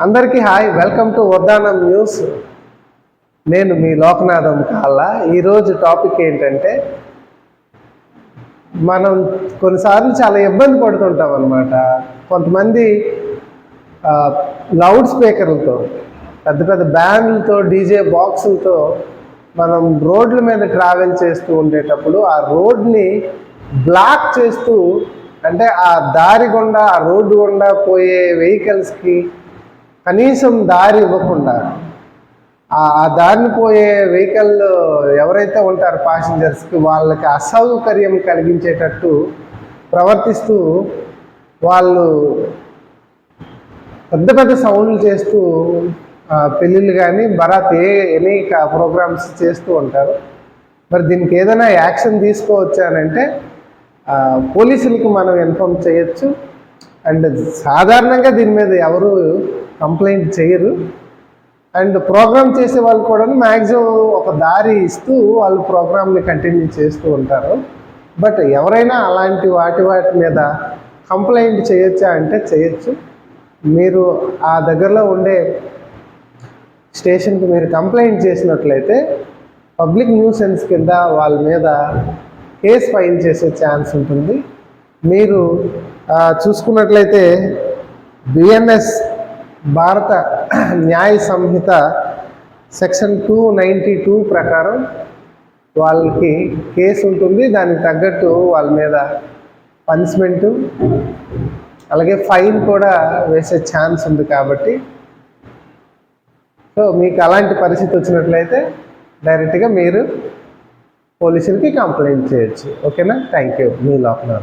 అందరికీ hi welcome to Vaddanam news. నేను మీ లోకనాథం కాళ్ళ. ఈరోజు టాపిక్ ఏంటంటే మనం కొన్నిసార్లు చాలా ఇబ్బంది పడుతుంటాం అనమాట కొంతమంది లౌడ్ స్పీకర్లతో పెద్ద పెద్ద బ్యాండ్లతో డీజే బాక్సులతో మనం రోడ్ల మీద ట్రావెల్ చేస్తూ ఉండేటప్పుడు ఆ రోడ్ని బ్లాక్ చేస్తూ అంటే ఆ దారి గుండా ఆ రోడ్డు గుండా పోయే వెహికల్స్కి కనీసం దారి ఇవ్వకుండా ఆ దారిని పోయే వెహికల్ ఎవరైతే ఉంటారో ప్యాసింజర్స్కి వాళ్ళకి అసౌకర్యం కలిగించేటట్టు ప్రవర్తిస్తూ వాళ్ళు పెద్ద పెద్ద సౌండ్లు చేస్తూ పెళ్ళిళ్ళు కానీ బరాత్ ఏ ఎనీ ప్రోగ్రామ్స్ చేస్తూ ఉంటారు. మరి దీనికి ఏదైనా యాక్షన్ తీసుకోవచ్చానంటే పోలీసులకు పోలీసులకి మనం ఇన్ఫామ్ చేయొచ్చు. అండ్ సాధారణంగా దీని మీద ఎవరు కంప్లైంట్ చేయరు. అండ్ ప్రోగ్రామ్ చేసే వాళ్ళు కూడా మ్యాక్సిమం ఒక దారి ఇస్తూ వాళ్ళు ప్రోగ్రామ్ని కంటిన్యూ చేస్తూ ఉంటారు. బట్ ఎవరైనా అలాంటి వాటి వాటి మీద కంప్లైంట్ చేయొచ్చా అంటే చేయొచ్చు. మీరు ఆ దగ్గరలో ఉండే స్టేషన్కి మీరు కంప్లైంట్ చేసినట్లయితే పబ్లిక్ న్యూసెన్స్ కింద వాళ్ళ మీద కేసు ఫైల్ చేసే ఛాన్స్ ఉంటుంది. మీరు చూసుకున్నట్లయితే BNS Bharat Nyaya Sanhita section two ninety two ప్రకారం వాళ్ళకి కేసు ఉంటుంది. దానికి తగ్గట్టు వాళ్ళ మీద పనిష్మెంటు అలాగే ఫైన్ కూడా వేసే ఛాన్స్ ఉంది కాబట్టి. సో మీకు అలాంటి పరిస్థితి వచ్చినట్లయితే డైరెక్ట్గా మీరు పోలీసులకి కంప్లైంట్ చేయొచ్చు. ఓకేనా? Thank you. మీ లోపల